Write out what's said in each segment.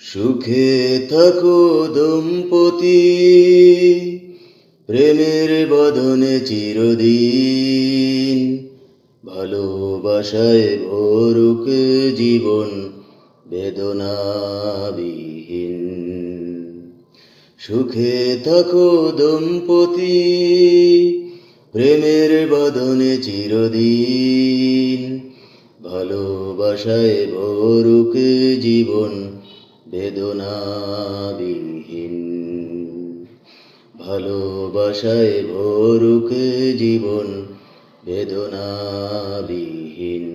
সুখে থাকো দম্পতি, প্রেমের বদনে চিরদিন ভালোবাসায় ভরুক জীবন বেদনাবিহীন। সুখে থাকো দম্পতি, প্রেমের বদনে চিরদিন ভালোবাসায় ভরুক জীবন বেদনাবিহীন ভালোবাসায় ভরুক জীবন বেদনাবিহীন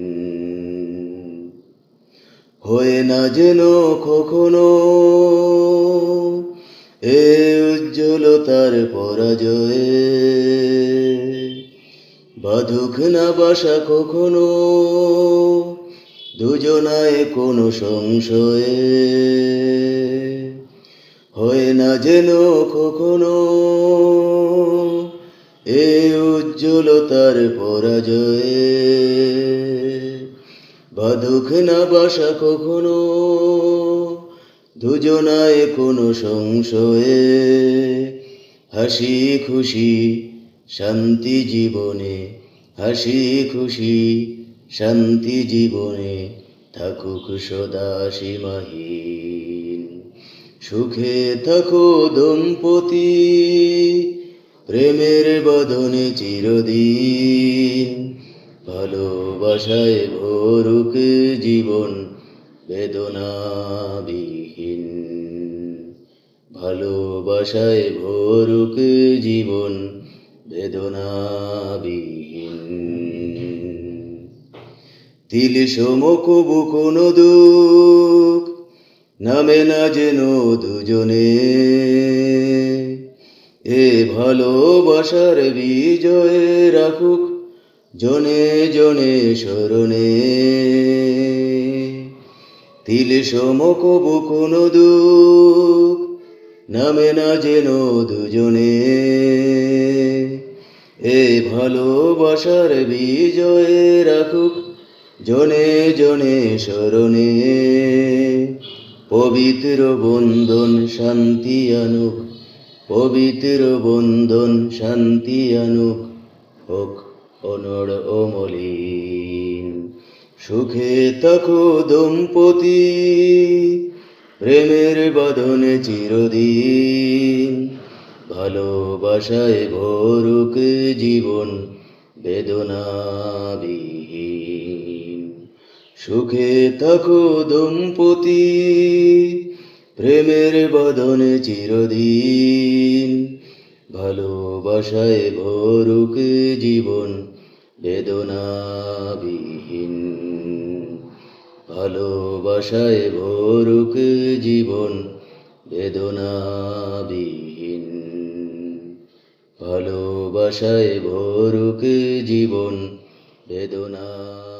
হয়ে না যেন কখনো এ উজ্জ্বলতার পরাজয়ে। বাধুক না বাসা কখনো দুজনায় কোনো সংশয়ে। হয় না যেন কখনো এ উজ্জ্বলতার পরাজয়ে। বাধুক না বাসা কখনো দুজনায় কোনো সংশয়ে। হাসি খুশি, শান্তি জীবনে হাসি খুশি শান্তি জীবনে থাকুক সদা সীমাহীন। সুখে থাকো দম্পতি, প্রেমের বদনে চিরদিন। ভালোবাসায় ভরুক জীবন বেদনাবিহীন। ভালোবাসায় ভরুক জীবন বেদনাবিহীন। তিল সমকবু কোনো দুঃখ নামে না যেন দুজনে। এ ভালোবাসার বিজয়ে রাখুক জনে জনে স্মরণে। তিল সমকবু কোনো দুঃখ নামে না যেন দুজনে। এ ভালোবাসার বিজয়ে রাখুক জনে জনে স্মরণে পবিত্র বন্ধন, শান্তি আনুক। পবিত্র বন্ধন, শান্তি আনুক। হোক অনর অমলিন সুখে থাকো দম্পতি। প্রেমের বদনে চিরদিন। ভালোবাসায় ভরুক জীবন বেদনাবিহীন। সুখে থাকো দম্পতি, প্রেমের বদনে চিরদিন। ভালোবাসায় ভরুক জীবন বেদনাবিহীন। ভালোবাসায় ভরুক জীবন বেদনাবিহীন। ভালোবাসায় ভরুক জীবন বেদনা